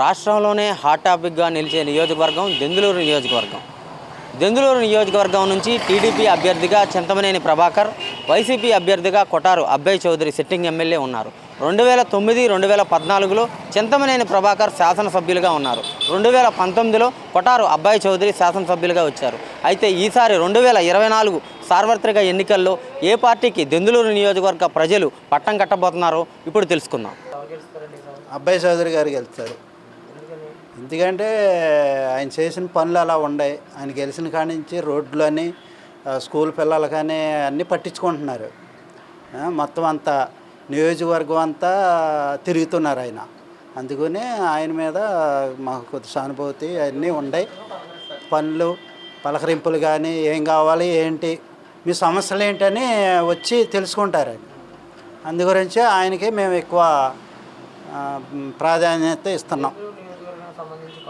రాష్ట్రంలోనే హాట్ టాపిక్గా నిలిచే నియోజకవర్గం దెందులూరు నియోజకవర్గం. దెందులూరు నియోజకవర్గం నుంచి టీడీపీ అభ్యర్థిగా చింతమనేని ప్రభాకర్ వైసీపీ అభ్యర్థిగా కొటారు అబ్బయ్ చౌదరి సిట్టింగ్ ఎమ్మెల్యే ఉన్నారు. రెండు వేల తొమ్మిది రెండు వేల పద్నాలుగులో చింతమనేని ప్రభాకర్ శాసనసభ్యులుగా ఉన్నారు. రెండు వేల పంతొమ్మిదిలో కొటారు అబ్బాయి చౌదరి శాసనసభ్యులుగా వచ్చారు. అయితే ఈసారి రెండు వేల ఇరవై నాలుగు సార్వత్రిక ఎన్నికల్లో ఏ పార్టీకి దెందులూరు నియోజకవర్గ ప్రజలు పట్టం కట్టబోతున్నారో ఇప్పుడు తెలుసుకుందాం. అబ్బాయి చౌదరి గారికి గెలుస్తారు. ఎందుకంటే ఆయన చేసిన పనులు అలా ఉన్నాయి ఆయన గెలిచిన కాడి నుంచి రోడ్లని స్కూల్ పిల్లలు కానీ అన్నీ పట్టించుకుంటున్నారు. మొత్తం అంతా నియోజకవర్గం అంతా తిరుగుతున్నారు ఆయన. అందుకని ఆయన మీద మాకు కొద్ది సానుభూతి అన్నీ ఉన్నాయి పనులు పలకరింపులు కానీ ఏం కావాలి ఏంటి మీ సమస్యలు ఏంటని వచ్చి తెలుసుకుంటారు ఆయన. అందు గురించి ఆయనకి మేము ఎక్కువ ప్రాధాన్యత ఇస్తున్నాం.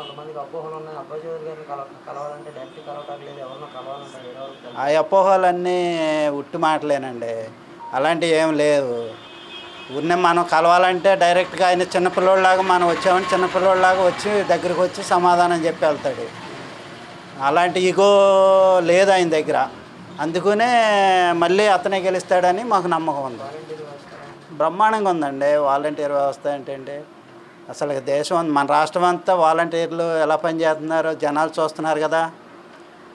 కొంతమందికి అపోహలు ఉన్నాయి. అబ్బాయి గారిని కల కలవాలంటే డైరెక్ట్ కలవటానికి లేదు. ఎవరినో కలవాలంటే. ఆ అపోహలన్నీ ఉట్టి మాటలేనండి. అలాంటివి ఏం లేవు. ఉన్న మనం కలవాలంటే డైరెక్ట్గా ఆయన చిన్నపిల్లోళ్ళలాగా మనం వచ్చామని చిన్నపిల్లోళ్ళలాగా వచ్చి దగ్గరికి వచ్చి సమాధానం చెప్పి వెళ్తాడు. అలాంటి ఇగో లేదు ఆయన దగ్గర. అందుకనే మళ్ళీ అతనే గెలుస్తాడని మాకు నమ్మకం ఉంది. బ్రహ్మాండంగా ఉందండి. వాలంటీర్ వ్యవస్థ ఏంటంటే అసలు దేశం మన రాష్ట్రం అంతా వాలంటీర్లు ఎలా పనిచేస్తున్నారో? జనాలు చూస్తున్నారు కదా.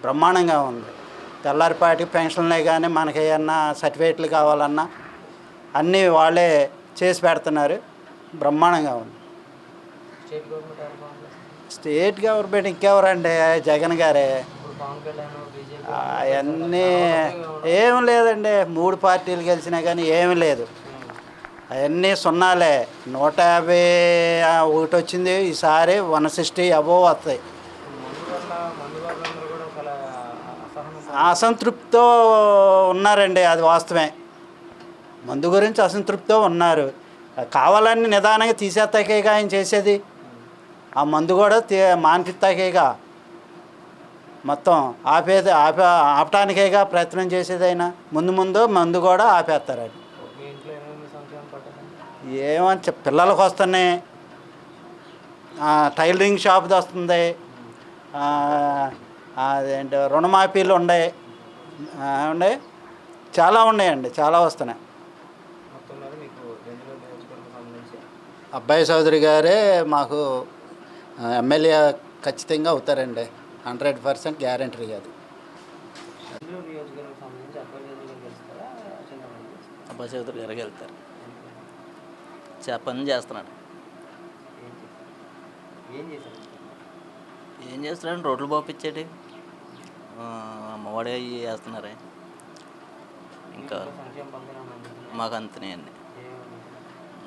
బ్రహ్మాండంగా ఉంది. తెల్లారిపాటి పెన్షన్లే కానీ మనకి ఏమన్నా సర్టిఫికేట్లు కావాలన్నా అన్నీ వాళ్ళే చేసి పెడుతున్నారు. బ్రహ్మాండంగా ఉంది. State government ఇంకెవరండి? జగన్ గారే. అవన్నీ ఏం లేదండి. మూడు పార్టీలు గెలిచినా కానీ ఏమీ లేదు. అవన్నీ సున్నాలే. నూట యాభై ఒకటి వచ్చింది. ఈసారి వన్ సిక్స్టీ అబోవ్ వస్తాయి. అసంతృప్తితో ఉన్నారండి అది వాస్తవమే. మందు గురించి అసంతృప్తితో ఉన్నారు. కావాలని నిదానంగా తీసేస్తాకేగా ఆయన చేసేది? ఆ మందు కూడా తీ మాన్పిస్తాకేగా మొత్తం ఆపేది ఆపే ఆపటానికేగా ప్రయత్నం చేసేది అయినా ముందు ముందు మందు కూడా ఆపేస్తారండి అది మీ ఇంట్లో ఏమేమి సంక్షేమం పట్టదండి ఏమని పిల్లలకు వస్తున్నాయి. ఆ, టైలరింగ్ షాప్ది వస్తుంది. ఆ, అదేంటి రుణమాఫీలు ఉన్నాయి. ఉన్నాయి. చాలా ఉన్నాయండి చాలా వస్తున్నాయి. అబ్బాయి చౌదరి గారే మాకు ఎమ్మెల్యే ఖచ్చితంగా అవుతారండి. హండ్రెడ్ పర్సెంట్ గ్యారంటీ అది. అబ్బాయి చౌదరి గారికి వెళ్తారు పని చేస్తున్నాడు. ఏం చేస్తున్నాడు? రోడ్లు పోపించేటి అమ్మఒడి అవి వేస్తున్నారే. ఇంకా మాకు అంతనే అండి.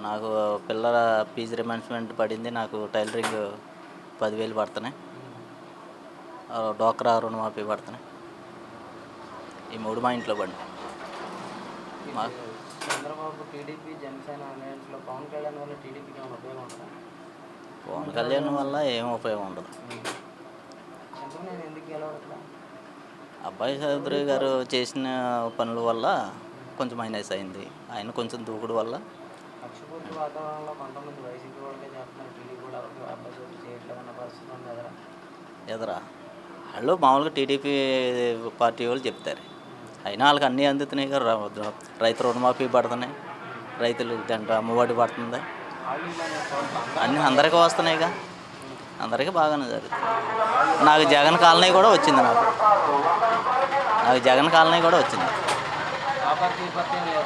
నాకు పిల్లల ఫీజు రిమెన్స్మెంట్ పడింది. నాకు టైలరింగ్ పదివేలు పడుతున్నాయి. డోక్రా రుణమాఫీ పడుతున్నాయి. ఈ మూడు మా ఇంట్లో పడి మా చంద్రబాబు టీడీపీ జనసేన అలయన్స్లో పవన్ కళ్యాణ్ వల్ల టీడీపీకి ఏమైనా ఉపయోగం ఉంటుందా? పవన్ కళ్యాణ్ వల్ల ఏం ఉపయోగం ఉండదు. ఎందుకు నేను ఎందుకు గెలవట్లా? అబ్బాయి చౌదరి గారు చేసిన పనుల వల్ల కొంచెం మైనస్ అయింది. ఆయన కొంచెం దూకుడు వల్ల పక్షపూర్తి వాతావరణంలో కొంతమంది వైసీపీ వాళ్ళకే చేస్తున్నారు. టీడీపీ కూడా ఎవరికి అబ్బాయి చోటు చేయట్లేదు అన్న పరిస్థితి ఉంది ఎదురా? ఎదరా? వాళ్ళు మామూలుగా టీడీపీ పార్టీ వాళ్ళు చెప్తారు. అయినా వాళ్ళకి అన్నీ అందుతున్నాయి కదా రా- రైతు రుణమాఫీ పడుతున్నాయి. రైతులు గంట అమ్మఒడి పడుతుంది. అన్నీ అందరికీ వస్తున్నాయిగా అందరికీ బాగానే జరుగుతుంది. నాకు జగన్ కాలనీ కూడా వచ్చింది నాకు. నాకు జగన్ కాలనీ కూడా వచ్చింది.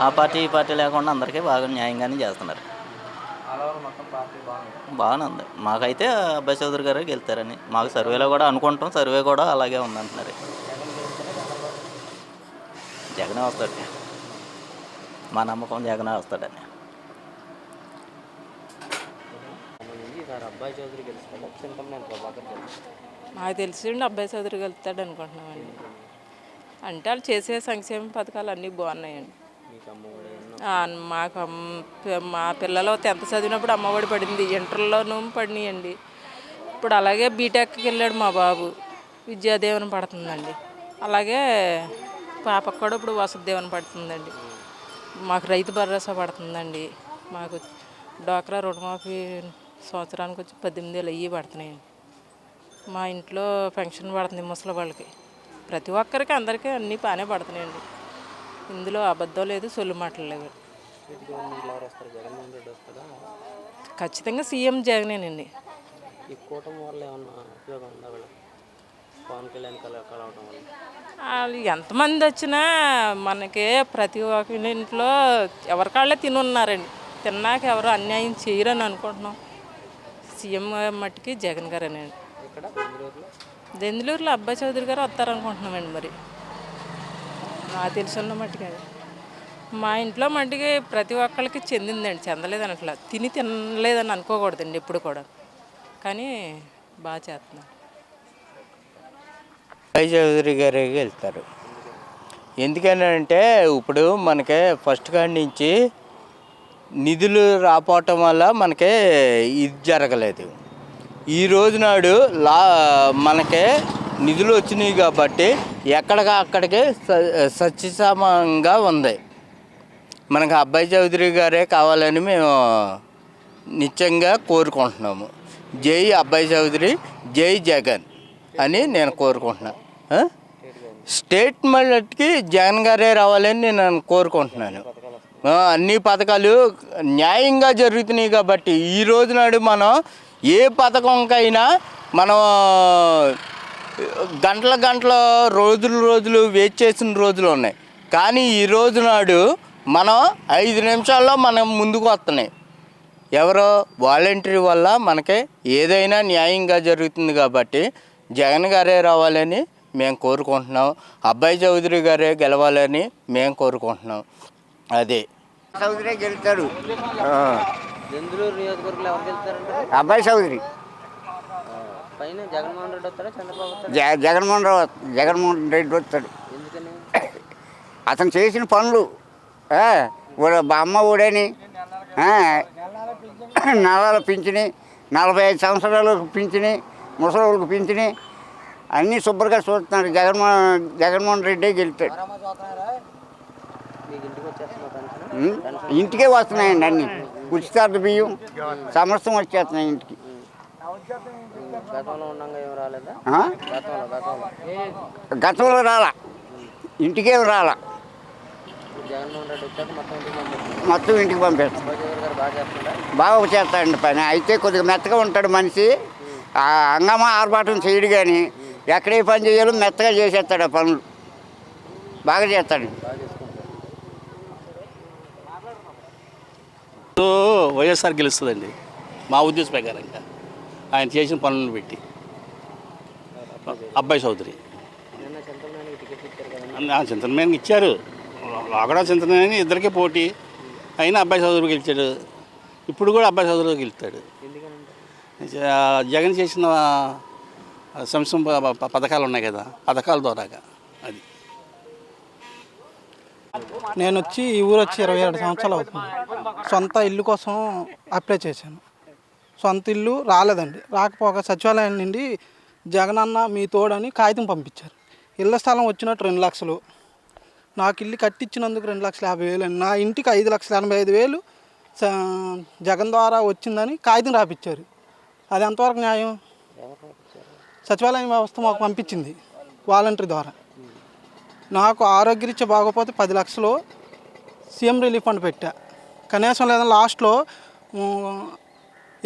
ఆ పార్టీ ఈ పార్టీ లేకుండా అందరికీ బాగా న్యాయంగానే చేస్తున్నారు. బాగానే ఉంది. మాకైతే అబ్బాయి చౌదరి గారు గెలుతారని. మాకు సర్వేలో కూడా అనుకుంటాం. సర్వే కూడా అలాగే ఉందంటున్నారు. జగనే వస్తాడు మా నమ్మకం జగనే వస్తాడని. అబ్బాయి చౌదరి గెలుస్తాడు. ప్రభాకర్ గెలుస్తాడు మాకు తెలిసిండి అబ్బాయి చౌదరి వెళ్తాడు అనుకుంటున్నామండి. అంటే వాళ్ళు చేసే సంక్షేమ పథకాలు అన్నీ బాగున్నాయండి. మీకు మా పిల్లలు టెన్త్ చదివినప్పుడు అమ్మఒడి పడింది. ఇంటర్లోనూ పడినాయండి. ఇప్పుడు అలాగే బీటెక్కి వెళ్ళాడు మా బాబు. విద్యాదేవన పడుతుందండి. అలాగే పాపకు కూడా ఇప్పుడు వసతిదేవన పడుతుందండి. మాకు రైతు భరోసా పడుతుందండి. మాకు డ్వాక్రా రుణమాఫీ సంవత్సరానికి వచ్చి పద్దెనిమిది వేలు అయ్యి పడుతున్నాయండి. మా ఇంట్లో పెన్షన్ పడుతుంది ముసలి వాళ్ళకి. ప్రతి ఒక్కరికి అందరికీ అన్నీ బాగానే పడుతున్నాయండి. ఇందులో అబద్ధం లేదు సొల్లు మాటలు లేవు. ఖచ్చితంగా సీఎం జగనేనండి. ఈ కూటమి వల్ల ఏమన్నా ఉపయోగం ఉందా వీళ్ళకి? పవన్ కళ్యాణ్ కల కలవడం వల్ల? వాళ్ళు ఎంతమంది వచ్చినా మనకి ప్రతి ఒక్క ఇంట్లో ఎవరికాళ్ళే తిని ఉన్నారండి తిన్నాక ఎవరు అన్యాయం చేయరని అనుకుంటున్నాం. సీఎం మట్టికి జగన్ గారేనండి. దెందులూరులో అబ్బాయి చౌదరి గారు వస్తారనుకుంటున్నామండి మరి. తెలిసిన మట్టికి. మా ఇంట్లో మట్టికి ప్రతి ఒక్కరికి చెందిందండి. చెందలేదని అట్లా తిని తినలేదని అనుకోకూడదండి ఎప్పుడు కూడా. కానీ బాగా చేస్తున్నారు అజయ్ చౌదరి గారికి వెళ్తారు ఎందుకనంటే ఇప్పుడు మనకి ఫస్ట్ కాడి నుంచి నిధులు రాపోవటం వల్ల మనకి ఇది జరగలేదు. ఈ రోజు నాడు లా మనకి నిధులు వచ్చినాయి కాబట్టి ఎక్కడికి అక్కడికి స- సత్యసమంగా ఉంది. మనకు అబ్బాయి చౌదరి గారే కావాలని మేము నిత్యంగా కోరుకుంటున్నాము. జై అబ్బాయి చౌదరి జై జగన్ అని నేను కోరుకుంటున్నాను స్టేట్మెంట్కి స్టేట్ జగన్ గారే రావాలని నేను కోరుకుంటున్నాను. అన్ని పథకాలు న్యాయంగా జరుగుతున్నాయి కాబట్టి ఈ రోజు నాడు మనం ఏ పథకంకైనా మనం గంటల గంటల రోజులు రోజులు వెయిట్ చేసిన రోజులు ఉన్నాయి. కానీ ఈ రోజు నాడు మనం ఐదు నిమిషాల్లో మనం ముందుకు వస్తున్నాయి. ఎవరో వాలంటరీ వల్ల మనకి ఏదైనా న్యాయంగా జరుగుతుంది కాబట్టి జగన్ గారే రావాలని మేము కోరుకుంటున్నాం. అబ్బాయి చౌదరి గారే గెలవాలని మేము కోరుకుంటున్నాం. అదే. చౌదరి గెలుస్తారంటే అబ్బాయి చౌదరి. జగన్మోహన్ రెడ్డి చంద్రబాబు జగన్మోహన్ రావు జగన్మోహన్ రెడ్డి వస్తాడు. ఎందుకని? అతను చేసిన పనులు అమ్మ ఊడని నలాలు పింఛని నలభై ఐదు సంవత్సరాలకు పింఛని ముసలిళ్ళకి పింఛని అన్నీ శుభ్రంగా చూస్తున్నాడు జగన్మోహన్ జగన్మోహన్ రెడ్డి గెలుతాడు మీకు ఇంటికి వస్తున్నాయండి అన్నీ. ఉచితార్థ బియ్యం సమస్తం వచ్చేస్తున్నాయి ఇంటికి. గతంలో రాలా. ఇంటికేం రాలా. మొత్తం ఇంటికి పంపిస్తాం బాగా చేస్తున్నారా చేస్తాడండి పని. అయితే కొద్దిగా మెత్తగా ఉంటాడు మనిషి. ఆ హంగామా ఆర్భాటం చేయడు కానీ ఎక్కడే పని చేయాలో మెత్తగా చేసేస్తాడు ఆ పనులు. బాగా చేస్తాడు. సో వైఎస్ఆర్ గెలుస్తుందండి. మా ఉద్దేశ ప్రకారంగా ఆయన చేసిన పనులను పెట్టి. అబ్బాయి చౌదరి నిన్న ఇచ్చారు. లోకడా ఆ చింతనమేన ఇద్దరికే పోటీ. అయినా అబ్బాయి చౌదరి గెలిచాడు. ఇప్పుడు కూడా అబ్బాయి చౌదరి గెలుస్తాడు. జగన్ చేసిన సంక్షేమ పథకాలు ఉన్నాయి కదా పథకాల ద్వారాగా అది. నేను వచ్చి ఈ ఊరు వచ్చి ఇరవై ఏడు సంవత్సరాలు అవుతుంది. సొంత ఇల్లు కోసం అప్లై చేశాను. సొంత ఇల్లు రాలేదండి. రాకపోగా సచివాలయం నుండి జగనన్న మీ తోడని కాగితం పంపించారు. ఇళ్ళ స్థలం వచ్చినట్టు రెండు లక్షలు. నాకు ఇల్లు కట్టించినందుకు రెండు లక్షల యాభై వేలు నా ఇంటికి ఐదు లక్షల ఎనభై ఐదు వేలు జగన్ ద్వారా వచ్చిందని కాగితం రాపిచ్చారు. అది ఎంతవరకు న్యాయం? సచివాలయం వ్యవస్థ మాకు పంపించింది వాలంటరీ ద్వారా. నాకు ఆరోగ్యరీత్యా బాగోపోతే పది లక్షలు సీఎం రిలీఫ్ ఫండ్ పెట్టా. కనీసం లేదా లాస్ట్లో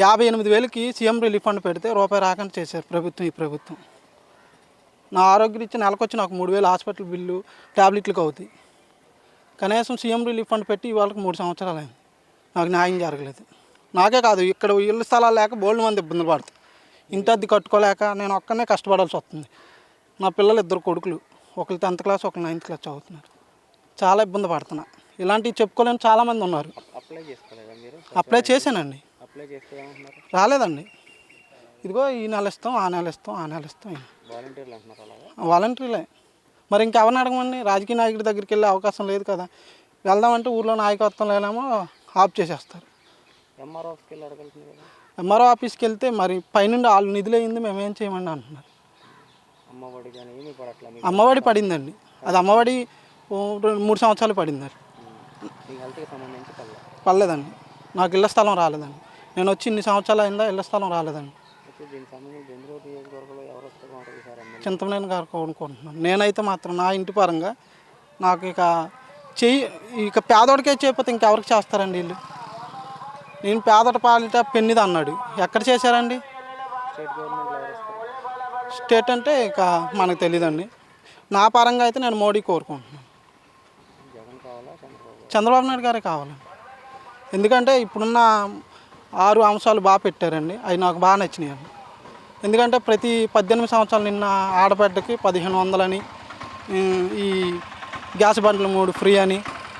యాభై ఎనిమిది వేలకి సీఎం రిలీఫ్ ఫండ్ పెడితే రూపాయి రాకుండా చేశారు ప్రభుత్వం ఈ ప్రభుత్వం. నా ఆరోగ్యరీత్యా నెలకొచ్చి నాకు మూడు వేలు హాస్పిటల్ బిల్లు ట్యాబ్లెట్లకు అవుతాయి. కనీసం సీఎం రిలీఫ్ ఫండ్ పెట్టి ఇవాళకి మూడు సంవత్సరాలు అయింది. నాకు న్యాయం జరగలేదు. నాకే కాదు ఇక్కడ ఇళ్ళ స్థలాలు లేక బోల్డ్ మంది ఇబ్బందులు పడుతుంది ఇంటి అద్దె కట్టుకోలేక నేను ఒక్కనే కష్టపడాల్సి వస్తుంది. నా పిల్లలు ఇద్దరు కొడుకులు. ఒకరు టెన్త్ క్లాస్ ఒకరు నైన్త్ క్లాస్ చదువుతున్నారు. చాలా ఇబ్బంది పడుతున్నా. ఇలాంటివి చెప్పుకోలేని చాలామంది ఉన్నారు. అప్లై చేశానండి. రాలేదండి. ఇదిగో ఈ నెల ఇస్తాం ఆ నెల ఇస్తాం ఆ నెల ఇస్తాం వాలంటీర్లే మరి ఇంకెవరిని అడగమండి? రాజకీయ నాయకుడి దగ్గరికి వెళ్ళే అవకాశం లేదు కదా. వెళ్దామంటే ఊర్లో నాయకత్వం లేనేమో ఆఫ్ చేసేస్తారు. ఎంఆర్ఓ ఆఫీస్కి వెళ్తే మరి పైనుండి వాళ్ళు నిధులు అయింది మేమేం చేయమండి అంటున్నారు. అమ్మఒడి పడిందండి. అది అమ్మఒడి మూడు సంవత్సరాలు పడింది మీ హెల్త్కి సంబంధించి పడలే? పర్లేదండి నాకు ఇళ్ళ స్థలం రాలేదండి. నేను వచ్చి ఇన్ని సంవత్సరాలు అయిందా ఇళ్ళ స్థలం రాలేదండి. చింతమనేని గారు కోరుకుంటున్నాను. నేనైతే మాత్రం నా ఇంటి పరంగా నాకు ఇక చెయ్యి ఇక పేదోడికే చేయకపోతే ఇంకెవరికి చేస్తారండి వీళ్ళు? నేను పేదట పాలిట పెన్నిది అన్నాడు. ఎక్కడ చేశారండి? స్టేట్ అంటే ఇక మనకు తెలియదండి నా పరంగా అయితే నేను మోడీ కోరుకుంటున్నాను. చంద్రబాబు నాయుడు గారే కావాలండి ఎందుకంటే ఇప్పుడున్న ఆరు అంశాలు బాగా పెట్టారండి. అవి నాకు బాగా నచ్చినాయండి ఎందుకంటే ప్రతి పద్దెనిమిది సంవత్సరాలు నిన్న ఆడబిడ్డకి పదిహేను వందలని ఈ గ్యాస్ బండ్లు మూడు ఫ్రీ అని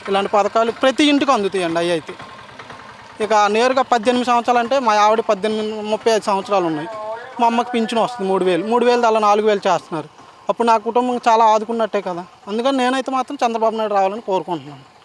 ఇలాంటి పథకాలు ప్రతి ఇంటికి అందుతాయండి అవి అయితే. ఇక నేరుగా పద్దెనిమిది సంవత్సరాలు అంటే మా ఆవిడ పద్దెనిమిది ముప్పై ఐదు సంవత్సరాలు ఉన్నాయి. మా అమ్మకి పింఛను వస్తుంది మూడు వేలు. మూడు వేలు అలా నాలుగు వేలు చేస్తున్నారు. అప్పుడు నా కుటుంబం చాలా ఆదుకున్నట్టే కదా. అందుకని నేనైతే మాత్రం చంద్రబాబు నాయుడు రావాలని కోరుకుంటున్నాను.